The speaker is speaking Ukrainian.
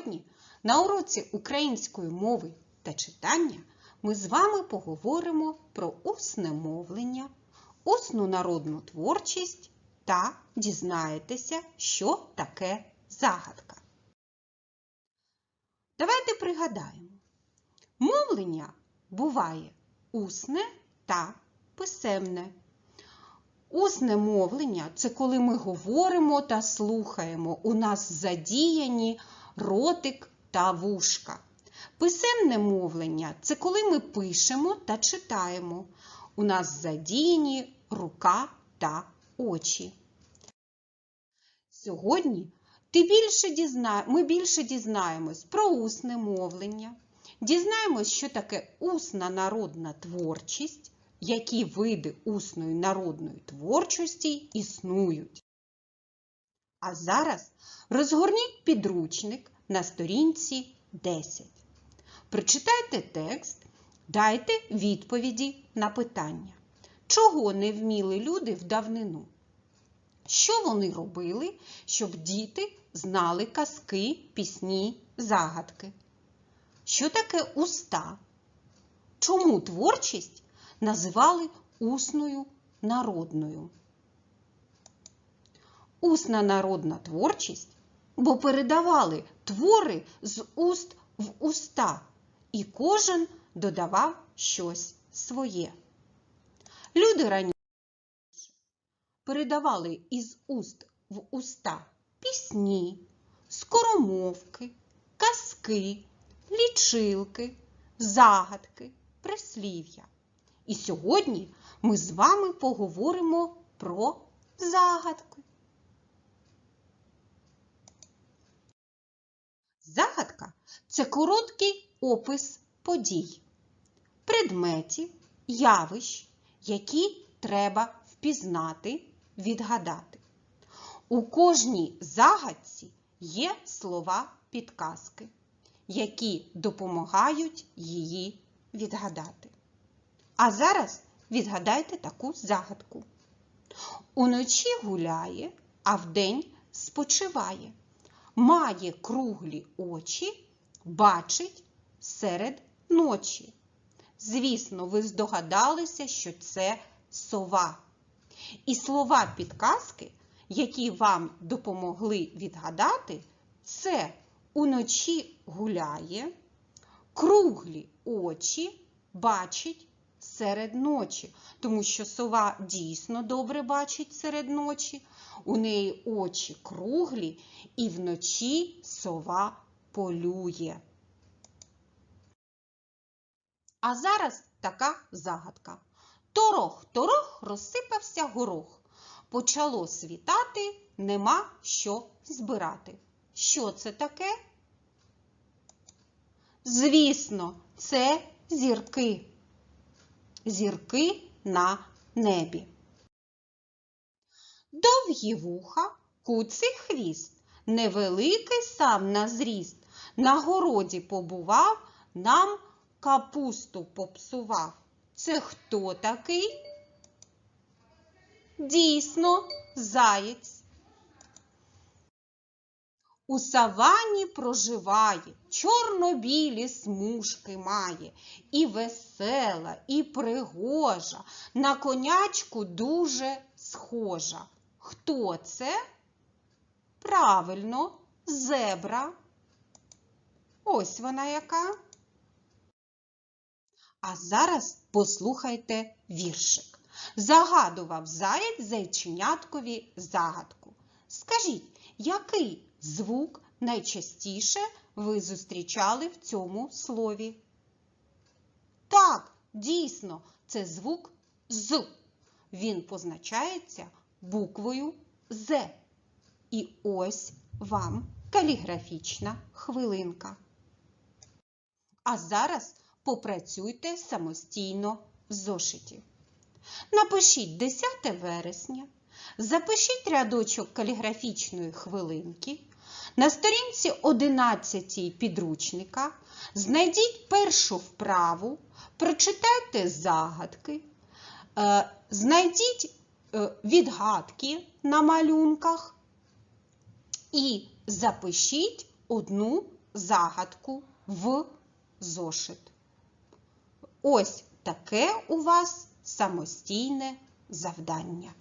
Сьогодні на уроці української мови та читання ми з вами поговоримо про усне мовлення, усну народну творчість та дізнаєтеся, що таке загадка. Давайте пригадаємо. Мовлення буває усне та писемне. Усне мовлення це коли ми говоримо та слухаємо. У нас задіяні ротик та вушка. Писемне мовлення це коли ми пишемо та читаємо. У нас задіяні рука та очі. Сьогодні ти більше дізна... ми більше дізнаємось про усне мовлення, дізнаємось, що таке усна народна творчість, які види усної народної творчості існують. А зараз розгорніть підручник на сторінці 10. Прочитайте текст, дайте відповіді на питання. Чого не вміли люди в давнину? Що вони робили, щоб діти знали казки, пісні, загадки? Що таке уста? Чому творчість називали усною народною? Усна народна творчість, бо передавали твори з уст в уста, і кожен додавав щось своє. Люди раніше передавали із уст в уста пісні, скоромовки, казки, лічилки, загадки, прислів'я. І сьогодні ми з вами поговоримо про загадки. Загадка це короткий опис подій, предметів, явищ, які треба впізнати, відгадати. У кожній загадці є слова підказки, які допомагають її відгадати. А зараз відгадайте таку загадку. Уночі гуляє, а вдень спочиває. Має круглі очі, бачить серед ночі. Звісно, ви здогадалися, що це сова. І слова підказки, які вам допомогли відгадати, це уночі гуляє, круглі очі бачить серед ночі, тому що сова дійсно добре бачить серед ночі, у неї очі круглі, і вночі сова полює. А зараз така загадка. Торох, торох, розсипався горох. Почало світати, нема що збирати. Що це таке? Звісно, це зірки. Зірки на небі. Довгі вуха, куций хвіст, невеликий сам на зріст. На городі побував, нам капусту попсував. Це хто такий? Дійсно, заєць. У савані проживає, чорно-білі смужки має, і весела, і пригожа, на конячку дуже схожа. Хто це? Правильно, зебра. Ось вона яка. А зараз послухайте віршик. Загадував заєць зайченяткові загадку. Скажіть, який звук найчастіше ви зустрічали в цьому слові? Так, дійсно, це звук з. Він позначається буквою З. І ось вам каліграфічна хвилинка. А зараз попрацюйте самостійно в зошиті. Напишіть 10 вересня, запишіть рядочок каліграфічної хвилинки. На сторінці 11 підручника знайдіть першу вправу, прочитайте загадки, е, знайдіть е, відгадки на малюнках і запишіть одну загадку в зошит. Ось таке у вас самостійне завдання.